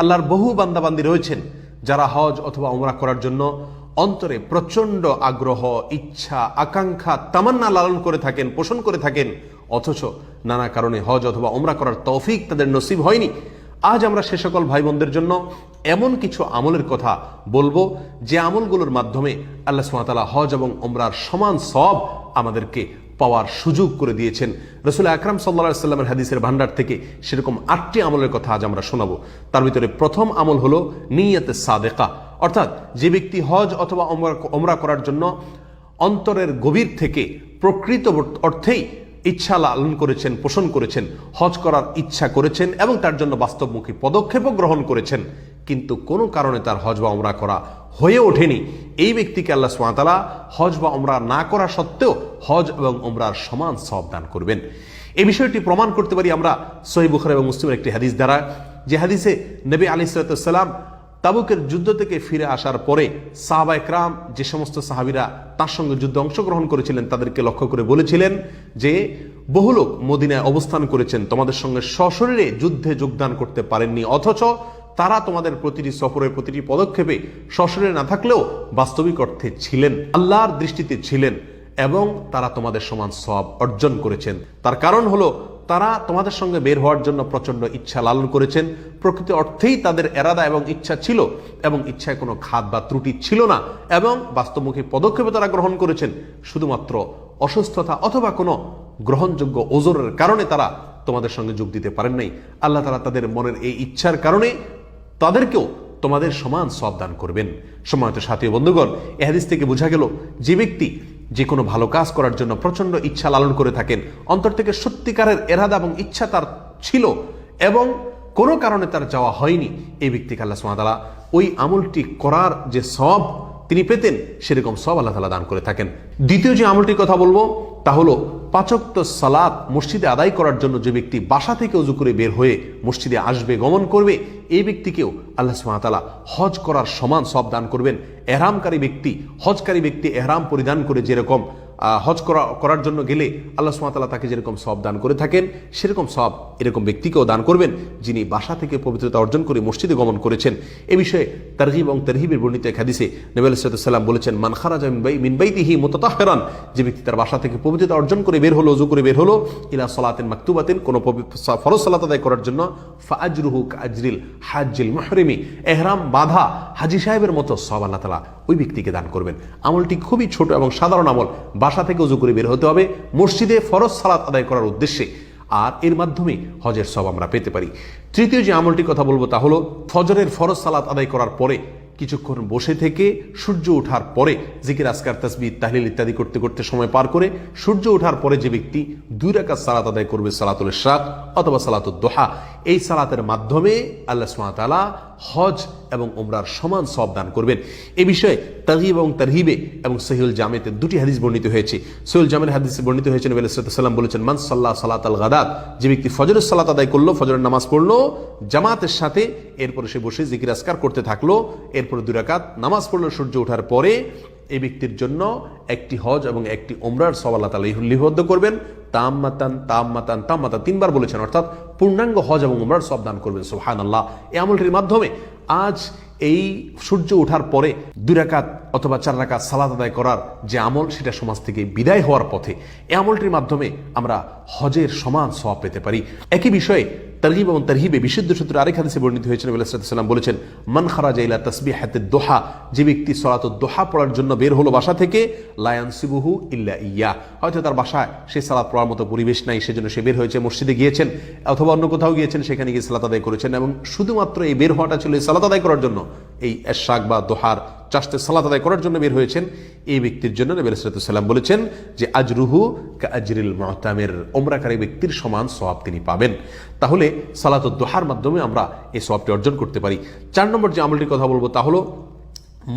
আল্লাহর বহু বান্দাবান্দি রয়েছেন যারা হজ অথবা ওমরা করার জন্য অন্তরে প্রচণ্ড আগ্রহ, ইচ্ছা, আকাঙ্ক্ষা, তামান্না লালন করে থাকেন, পোষণ করে থাকেন, অথচ নানা কারণে হজ অথবা ওমরা করার তৌফিক তাদের নসিব হয়নি। আজ আমরা সে সকল ভাই বোনদের জন্য এমন কিছু আমলের কথা বলব যে আমলগুলোর মাধ্যমে আল্লাহ সুমাতালা হজ এবং ওমরার সমান সব আমাদেরকে পাওয়ার সুযোগ করে দিয়েছেন। রসুল আকরাম সাল্লা সাল্লামের হাদিসের ভান্ডার থেকে সেরকম আটটি আমলের কথা আজ আমরা শোনাবো। তার ভিতরে প্রথম আমল হলো নিয়তে সাদেকা। অর্থাৎ যে ব্যক্তি হজ অথবা অমরা করার জন্য অন্তরের গভীর থেকে প্রকৃত অর্থেই ইচ্ছা লালন করেছেন, পোষণ করেছেন, হজ করার ইচ্ছা করেছেন এবং তার জন্য বাস্তবমুখী পদক্ষেপও গ্রহণ করেছেন। কিন্তু কোনো কারণে তার হজ বা ওমরা করা হয়ে ওঠেনি। এই ব্যক্তিকে আল্লাহ সোয়াতালা হজ বা ওমরা না করা সত্ত্বেও হজ এবং ওমরার সমান সব দান করবেন। এই বিষয়টি প্রমাণ করতে পারি আমরা সহি বুখার এবং মুসলিমের একটি হাদিস দ্বারা। যে হাদিসে নবী আলি সালাম তাবুকের যুদ্ধ থেকে ফিরে আসার পরে সাহাবা একরাম যে সমস্ত সাহাবিরা তার সঙ্গে যুদ্ধে অংশগ্রহণ করেছিলেন, তাদেরকে লক্ষ্য করে বলেছিলেন যে, বহু লোক মদিনায় অবস্থান করেছেন, তোমাদের সঙ্গে সশরীরে যুদ্ধে যোগদান করতে পারেননি, অথচ তারা তোমাদের প্রতিটি সফরের প্রতিটি পদক্ষেপে সশরীরে না থাকলেও বাস্তবিক অর্থে ছিলেন, আল্লাহর দৃষ্টিতে ছিলেন এবং তারা তোমাদের সমান সব অর্জন করেছেন। তার কারণ হলো তারা তোমাদের সঙ্গে বের হওয়ার জন্য প্রচণ্ড ইচ্ছা লালন করেছেন। প্রকৃত অর্থেই তাদের এরাদা এবং ইচ্ছা ছিল এবং ইচ্ছায় কোনো খাদ বা ত্রুটি ছিল না এবং বাস্তবমুখী পদক্ষেপে তারা গ্রহণ করেছেন। শুধুমাত্র অসুস্থতা অথবা কোনো গ্রহণযোগ্য ওজোরের কারণে তারা তোমাদের সঙ্গে যোগ দিতে পারেন নাই। আল্লাহ তারা তাদের মনের এই ইচ্ছার কারণে তাদেরকেও তোমাদের সমান সব দান করবেন। সময়ত সাথী বন্ধুগণ এহাদিস থেকে বোঝা গেল যে ব্যক্তি যে কোনো ভালো কাজ করার জন্য প্রচণ্ড ইচ্ছা লালন করে থাকেন। অন্তর থেকে সত্যিকারের এরাদা এবং ইচ্ছা তার ছিল এবং কোনো কারণে তার যাওয়া হয়নি এই ব্যক্তিকে আল্লাহ সুমাতালা ওই আমলটি করার যে সব তিনি পেতেন, সেরকম সব আল্লাহ তালা দান করে থাকেন। দ্বিতীয় যে আমলটির কথা বলব, তা হলো পাচক্ত সালাত মসজিদে আদায় করার জন্য যে ব্যক্তি বাসা থেকে উজু করে বের হয়ে মসজিদে আসবে, গমন করবে, এই ব্যক্তিকেও আল্লাহ সুমাতালা হজ করার সমান সব দান করবেন। এহরামকারী ব্যক্তি, হজকারী ব্যক্তি এহরাম পরিধান করে যেরকম হজ করা করার জন্য গেলে আল্লাহ সুমাতালা তাকে যেরকম সব দান করে থাকেন, সেরকম সব এরকম ব্যক্তিকেও দান করবেন, যিনি বাসা থেকে পবিত্রতা অর্জন করে মসজিদে গমন করেছেন। এ বিষয়ে তারহিব এবং তারহিবের বর্ণিত এক হাদিসে নবী সাল্লাম বলেছেন, মান খারাজা মিনবাই মিনবাইতিহি মুতাতাহহিরান যে ব্যক্তি তার বাসা থেকে পবিত্রতা অর্জন করে বের হলো, উজু করে বের হলো, ইলা সালাতিন মাকতুবাতিন, কোন ফরজ সালাত আদায় করার জন্য ফাজরুহু কাজরিল হাজ্জিল মুহরিমি, এহরাম, বাধা, হাজি সাহেবের মতো সব আল্লাহ তালা ওই ব্যক্তিকে দান করবেন। আমলটি খুবই ছোট এবং সাধারণ আমল বাসা থেকে উজু করে বের হতে হবে, মসজিদে ফরজ সালাত আদায় করার উদ্দেশ্যে। আর এর মাধ্যমে হজের সব আমরা পেতে পারি। তৃতীয় যে আমলটি কথা বলব তা হলো, ফজরের ফরজ সালাত আদায় করার পরে, কিছুক্ষণ বসে থেকে সূর্য ওঠার পরে, জিকির আসকার তসবি তাহলিল ইত্যাদি করতে করতে সময় পার করে, সূর্য ওঠার পরে যে ব্যক্তি দুই রাকাত সালাত আদায় করবে, সালাতুল শাক অথবা সালাতুল দোহা, এই সালাতের মাধ্যমে আল্লাহ সুমাতালা হজ এবং ওমরার সমান সব দান করবেন। এ বিষয়ে তাহিব এবং তারহিবে এবং সহিউল জামেতে দুটি হাদিস বর্ণিত হয়েছে। সহিউল জামের হাদিস বর্ণিত হয়েছে, নবী সাল্লাম বলেছেন, মান সাল্লাহ সালাত আল গাদাত যে ব্যক্তি ফজরের সালাত আদায় করল, ফজরের নামাজ পড়ল, জামাতের সাথে এরপরে সে বসে জিকির আসকার করতে থাকল, এরপরে দুরাকাত নামাজ পড়ল, সূর্য ওঠার পরে এই ব্যক্তির জন্য একটি হজ এবং একটি ওমরার সব আল্লাহ তালা লিপিবদ্ধ করবেন। তাম্মাতান তাম্মাতান তাম্মাতান। তিনবার বলেছেন, অর্থাৎ পূর্ণাঙ্গ হজ এবং উমরার সব দান করবেন সোহান আল্লাহ এ আমলটির মাধ্যমে আজ এই সূর্য ওঠার পরে দুই রাকাত অথবা চার রাকাত সালাদ আদায় করার যে আমল, সেটা সমাজ থেকে বিদায় হওয়ার পথে এ আমলটির মাধ্যমে আমরা হজের সমান সব পেতে পারি। একই বিষয়ে তারহিব এবং তারহিবে বিশুদ্ধ সূত্রে আরেক হাদিসে বর্ণিত হয়েছেন সাল্লাম বলেছেন, মান খারাজা ইলা তসবি হাতে দোহা যে ব্যক্তি সলাত দোহা পড়ার জন্য বের হলো বাসা থেকে লায়ান লায়ানসিবুহু ইল্লা ইয়া হয়তো তার বাসায় সে সালাত পড়ার মতো পরিবেশ নাই, সেজন্য সে বের হয়েছে মসজিদে গিয়েছেন, অথবা অন্য কোথাও গিয়েছেন, সেখানে গিয়ে সালাত আদায় করেছেন, এবং শুধুমাত্র এই বের হওয়াটা ছিল সালাত আদায় করার জন্য, এই এশাক বা দোহার চাষতে সালাত আদায় করার জন্য বের হয়েছেন। এই ব্যক্তির জন্য নবী সাল্লাম বলেছেন যে, আজরুহু আজরিল মহতামের ওমরাকারী ব্যক্তির সমান সওয়াব তিনি পাবেন। তাহলে সালাত দোহার মাধ্যমে আমরা এই সওয়াবটি অর্জন করতে পারি। চার নম্বর যে আমলটির কথা বলব তা হলো,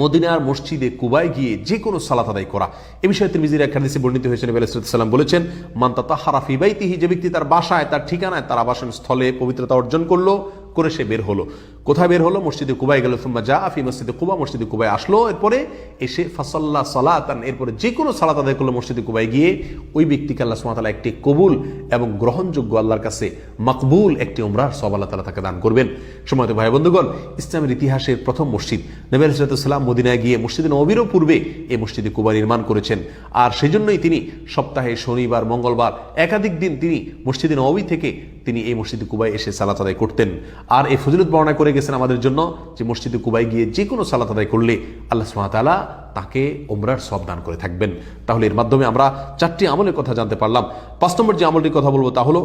মদিনার মসজিদে কুবায় গিয়ে যে কোনো সালাত আদায় করা। এ বিষয়ে তিরমিজির এক হাদিসে বর্ণিত হয়েছেন নবী সাল্লাম বলেছেন মান্তা তাহারা ফিবাইতিহি যে ব্যক্তি তার বাসায়, তার ঠিকানায়, তার আবাসন স্থলে পবিত্রতা অর্জন করল করে সে বের হলো। কোথায় বের হলো? মসজিদে কুবাই গেল, সুম্মা যা আফি মসজিদে কুবা, মসজিদে কুবাই আসলো। এরপরে এসে ফাসাল্লা সালাতান, এরপরে যে কোনো সালাত আদায় করল মসজিদে কুবাই গিয়ে। ওই ব্যক্তিকে আল্লাহ সুমাতালা একটি কবুল এবং গ্রহণযোগ্য আল্লাহর কাছে মকবুল একটি উমরার সব আল্লাহ তালা তাকে দান করবেন। সময় ভাই বন্ধুগণ, ইসলামের ইতিহাসের প্রথম মসজিদ নবী আলাইসালাম মদিনায় গিয়ে মসজিদে নবীরও পূর্বে এই মসজিদে কুবা নির্মাণ করেছেন। আর সেই জন্যই তিনি সপ্তাহে শনিবার, মঙ্গলবার একাধিক দিন তিনি মসজিদে নবী থেকে তিনি এই মসজিদে কুবাই এসে সালাত আদায় করতেন। আর এই ফজিলত বর্ণনা করে গেছেন আমাদের জন্য যে মসজিদে কুবাই গিয়ে যে কোনো সালাত আদায় করলে আল্লাহ সুমাতালা তাকে ওমরার সব দান করে থাকবেন। তাহলে এর মাধ্যমে আমরা চারটি আমলের কথা জানতে পারলাম। পাঁচ নম্বর যে আমলটির কথা বলব তা হলো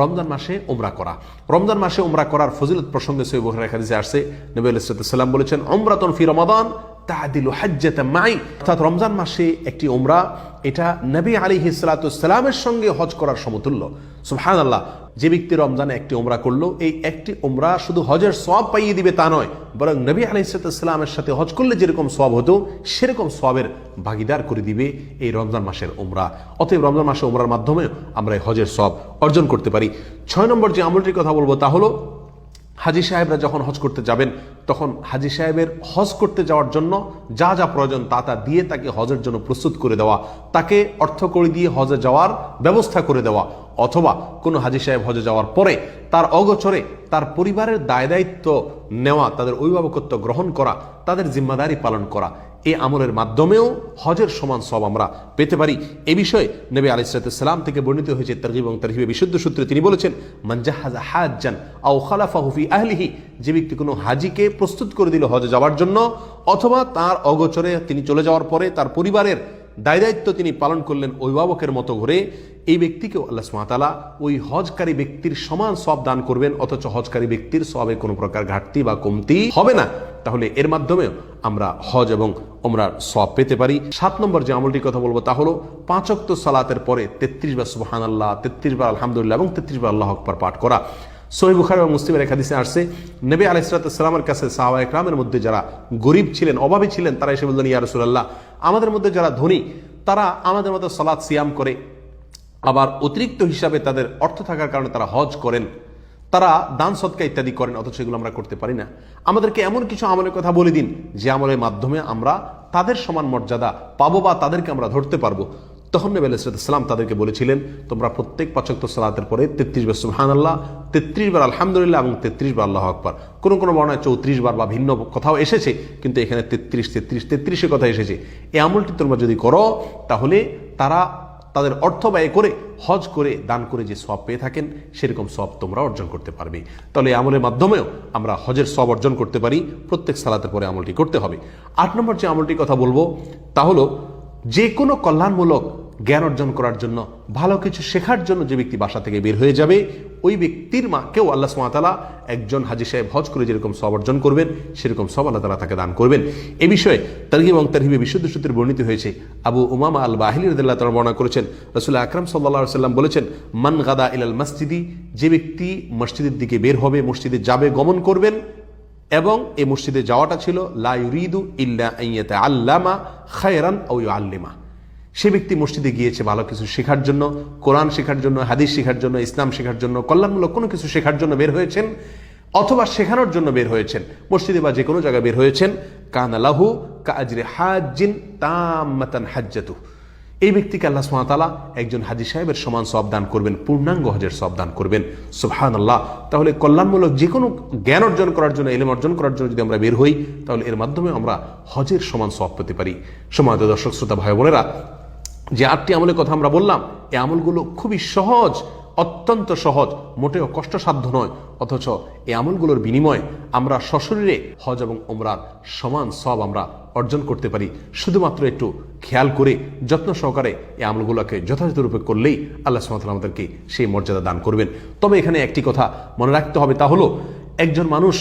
রমজান মাসে ওমরা করা। রমজান মাসে ওমরা করার ফজিলত প্রসঙ্গে সৈব হাদিসে আসছে। নবী আলাইসাল্লাম বলেছেন অমরাতন ফি রমাদান তাহাদিলু হাজ্জাতা মাই। অর্থাৎ রমজান মাসে একটি ওমরা এটা নবী আলী হিসালাতামের সঙ্গে হজ করার সমতুল্য। সুহান আল্লাহ যে ব্যক্তি রমজানে একটি ওমরা করল, এই একটি ওমরা শুধু হজের সব পাইয়ে দিবে তা নয়, বরং নবী আলী হিসালামের সাথে হজ করলে যেরকম সব হতো, সেরকম সবের ভাগিদার করে দিবে এই রমজান মাসের ওমরা অতএব রমজান মাসে ওমরার মাধ্যমে আমরা এই হজের সব অর্জন করতে পারি। ছয় নম্বর যে আমলটির কথা বলব তা হলো হাজি সাহেবরা যখন হজ করতে যাবেন, তখন হাজি সাহেবের হজ করতে যাওয়ার জন্য যা যা প্রয়োজন তা তা দিয়ে তাকে হজের জন্য প্রস্তুত করে দেওয়া, তাকে অর্থ করে দিয়ে হজে যাওয়ার ব্যবস্থা করে দেওয়া, অথবা কোনো হাজি সাহেব হজে যাওয়ার পরে তার অগোচরে তার পরিবারের দায় দায়িত্ব নেওয়া, তাদের অভিভাবকত্ব গ্রহণ করা, তাদের জিম্মাদারি পালন করা এই আমলের মাধ্যমেও হজের সমান সব আমরা পেতে পারি। এ বিষয়ে নবী আলিসালাম থেকে বর্ণিত হয়েছে তরহিব এবং তরহিবে বিশুদ্ধ সূত্রে তিনি বলেছেন মঞ্জাহাজ হাজান আও খালাফা হুফি আহলিহি যে ব্যক্তি কোনো হাজিকে প্রস্তুত করে দিল হজে যাওয়ার জন্য, অথবা তার অগোচরে তিনি চলে যাওয়ার পরে তার পরিবারের দায় দায়িত্ব তিনি পালন করলেন অভিভাবকের মতো ঘুরে এই ব্যক্তিকেও আল্লাহ সুমাতালা ওই হজকারী ব্যক্তির সমান সব দান করবেন, অথচ হজকারী ব্যক্তির সবে কোনো প্রকার ঘাটতি বা কমতি হবে না। তাহলে এর মাধ্যমেও আমরা হজ এবং ওমরার সব পেতে পারি। সাত নম্বর যে আমলটির কথা বলব তা হলো পাঁচক্ত সালাতের পরে তেত্রিশ বার সুবাহান আল্লাহ তেত্রিশ বার আলহামদুলিল্লাহ এবং তেত্রিশ বার আল্লাহ আকবর পাঠ করা। সহি বুখার এবং মুসলিমের একাদিসে আসছে, নবী আলাইসালামের কাছে সাহাবা একরামের মধ্যে যারা গরিব ছিলেন, অভাবী ছিলেন, তারা এসে বললেন, ইয়া রসুল্লাহ আমাদের মধ্যে যারা ধনী, তারা আমাদের মধ্যে সলাৎ সিয়াম করে, আবার অতিরিক্ত হিসাবে তাদের অর্থ থাকার কারণে তারা হজ করেন। তারা দান সৎকা ইত্যাদি করেন, অথচ এগুলো আমরা করতে পারি না। আমাদেরকে এমন কিছু আমলের কথা বলে দিন, যে আমলের মাধ্যমে আমরা তাদের সমান মর্যাদা পাবো বা তাদেরকে আমরা ধরতে পারব। তখন নবী আলাইসালাম তাদেরকে বলেছিলেন, তোমরা প্রত্যেক পাচক্ত সালাতের পরে তেত্রিশ বার সুহান আল্লাহ তেত্রিশ বার আলহামদুলিল্লাহ এবং তেত্রিশ বার আল্লাহ আকবর। কোনো কোনো বর্ণায় চৌত্রিশ বার বা ভিন্ন কথাও এসেছে, কিন্তু এখানে তেত্রিশ তেত্রিশ, তেত্রিশের কথা এসেছে। এই আমলটি তোমরা যদি করো, তাহলে তারা তাদের অর্থ ব্যয় করে, হজ করে, দান করে যে সব পেয়ে থাকেন, সেরকম সব তোমরা অর্জন করতে পারবে। তাহলে আমলের মাধ্যমেও আমরা হজের সব অর্জন করতে পারি, প্রত্যেক সালাতের পরে আমলটি করতে হবে। আট নম্বর যে আমলটির কথা বলব, তা হলো, যে কোনো কল্যাণমূলক জ্ঞান অর্জন করার জন্য, ভালো কিছু শেখার জন্য যে ব্যক্তি বাসা থেকে বের হয়ে যাবে, ওই ব্যক্তির মাকেও আল্লাহ সুমাতালা একজন হাজি সাহেব হজ করে যেরকম সব অর্জন করবেন, সেরকম সব আল্লাহ তালা তাকে দান করবেন। এ বিষয়ে তারহিব এবং তারহিবে বিশুদ্ধ সূত্রে বর্ণিত হয়েছে, আবু উমামা আল বাহিল রদুল্লাহ তালা বর্ণনা করেছেন রসুল্লাহ আকরাম সাল্লা সাল্লাম বলেছেন, মান গাদা ইলাল মসজিদি, যে ব্যক্তি মসজিদের দিকে বের হবে, মসজিদে যাবে, গমন করবেন এবং এই মসজিদে যাওয়াটা ছিল, লা ইউরিদু ইল্লা আল্লামা খায়রান ও আল্লিমা সে ব্যক্তি মসজিদে গিয়েছে ভালো কিছু শেখার জন্য, কোরআন শেখার জন্য, হাদিস শেখার জন্য, ইসলাম শেখার জন্য, কল্যাণমূলক কোনো কিছু শেখার জন্য বের হয়েছেন অথবা শেখানোর জন্য বের হয়েছেন। মসজিদে বা যে কোনো জায়গায় বের হয়েছেন। কান আলাহু কাজরে হাজিন তামাতান হাজ্জাতু এই ব্যক্তিকে আল্লাহ সুমাতালা একজন হাজি সাহেবের সমান সব দান করবেন, পূর্ণাঙ্গ হজের সব দান করবেন। সুবহান আল্লাহ তাহলে কল্যাণমূলক যে কোনো জ্ঞান অর্জন করার জন্য এলেম অর্জন করার জন্য যদি আমরা বের হই, তাহলে এর মাধ্যমে আমরা হজের সমান সব পেতে পারি। সময় দর্শক, শ্রোতা ভাই বোনেরা যে আটটি আমলের কথা আমরা বললাম, এই আমলগুলো খুবই সহজ, অত্যন্ত সহজ, মোটেও কষ্টসাধ্য নয়। অথচ এই আমলগুলোর বিনিময়ে আমরা সশরীরে হজ এবং ওমরার সমান সব আমরা অর্জন করতে পারি। শুধুমাত্র একটু খেয়াল করে, যত্ন সহকারে এই আমলগুলোকে যথাযথরূপে করলেই আল্লাহ সুমাতাল আমাদেরকে সেই মর্যাদা দান করবেন। তবে এখানে একটি কথা মনে রাখতে হবে, তা হলো একজন মানুষ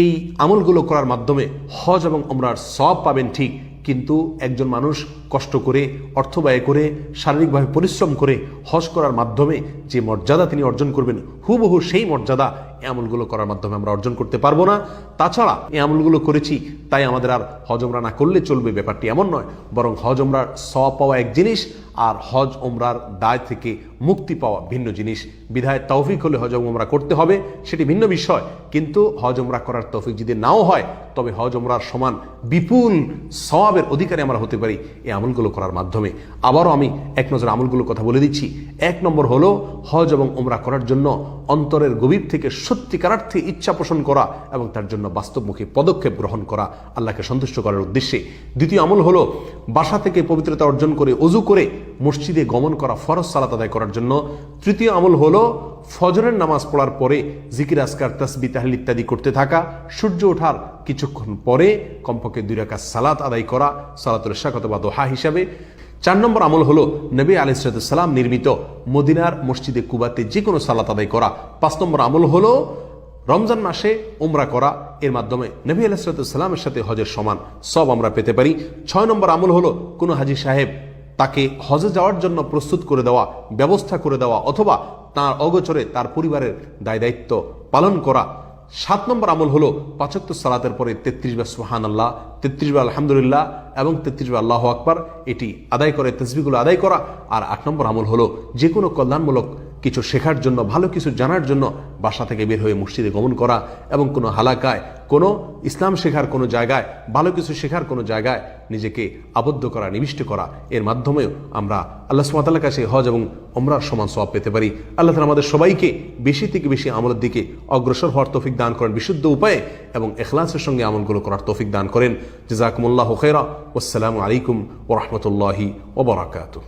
এই আমলগুলো করার মাধ্যমে হজ এবং ওমরার সব পাবেন ঠিক কিন্তু একজন মানুষ কষ্ট করে অর্থ ব্যয় করে, শারীরিকভাবে পরিশ্রম করে, হজ করার মাধ্যমে যে মর্যাদা তিনি অর্জন করবেন, হুবহু সেই মর্যাদা এই আমলগুলো করার মাধ্যমে আমরা অর্জন করতে পারব না। তাছাড়া এই আমলগুলো করেছি, তাই আমাদের আর হজ ওমরা না করলে চলবে, ব্যাপারটি এমন নয়। বরং হজ ওমরার স পাওয়া এক জিনিস, আর হজ ওমরার দায় থেকে মুক্তি পাওয়া ভিন্ন জিনিস। বিধায় তৌফিক হলে হজ উমরা করতে হবে, সেটি ভিন্ন বিষয়। কিন্তু হজ উমরা করার তৌফিক যদি নাও হয়, তবে হজ উমরার সমান বিপুল সওয়াবের অধিকারে আমরা হতে পারি এই আমলগুলো করার মাধ্যমে। আবারও আমি এক নজর আমলগুলোর কথা বলে দিচ্ছি। এক নম্বর হলো হজ এবং উমরা করার জন্য অন্তরের গভীর থেকে সত্যিকারার্থে ইচ্ছা পোষণ করা এবং তার জন্য বাস্তবমুখী পদক্ষেপ গ্রহণ করা আল্লাহকে সন্তুষ্ট করার উদ্দেশ্যে। দ্বিতীয় আমল হলো বাসা থেকে পবিত্রতা অর্জন করে অজু করে মসজিদে গমন করা ফরজ সালাত আদায় করার জন্য তৃতীয় আমল হলো ফজরের নামাজ পড়ার পরে জিকির আসকার তসবি, তাহলিল ইত্যাদি করতে থাকা। সূর্য ওঠার কিছুক্ষণ পরে কমপক্ষে দুই রাকাত সালাত আদায় করা সালাতুল শাক অথবা দোহা হিসাবে। চার নম্বর আমল হলো নবী আলিসালাম নির্মিত মদিনার মসজিদে কুবাতে যে কোনো সালাত আদায় করা। পাঁচ নম্বর আমল হলো রমজান মাসে উমরা করা। এর মাধ্যমে নবী আলাইসালামের সাথে হজের সমান সব আমরা পেতে পারি। ছয় নম্বর আমল হলো কোনো হাজি সাহেব তাকে হজে যাওয়ার জন্য প্রস্তুত করে দেওয়া, ব্যবস্থা করে দেওয়া অথবা তার অগোচরে তার পরিবারের দায় দায়িত্ব পালন করা। সাত নম্বর আমল হলো পাঁচক্ত সালাতের পরে তেত্রিশ বার সুহান আল্লাহ তেত্রিশ বার আলহামদুলিল্লাহ এবং তেত্রিশ বার আল্লাহ আকবার। এটি আদায় করে তসবিগুলো আদায় করা। আর আট নম্বর আমল হলো যে কোনো কল্যাণমূলক কিছু শেখার জন্য, ভালো কিছু জানার জন্য বাসা থেকে বের হয়ে মসজিদে গমন করা এবং কোনো হালাকায়, কোনো ইসলাম শেখার কোনো জায়গায়, ভালো কিছু শেখার কোনো জায়গায় নিজেকে আবদ্ধ করা, নিবিষ্ট করা, এর মাধ্যমেও আমরা আল্লাহ সুমাতাল্লার কাছে হজ এবং অমরার সমান সব পেতে পারি। আল্লাহ তালা আমাদের সবাইকে বেশি থেকে বেশি আমলের দিকে অগ্রসর হওয়ার তৌফিক দান করেন বিশুদ্ধ উপায়ে এবং এখলাসের সঙ্গে আমলগুলো করার তৌফিক দান করেন। জেজাকুমুল্লাহ খেরা আসসালামু আলাইকুম ওরহমতুল্লাহি ওবরাকাতু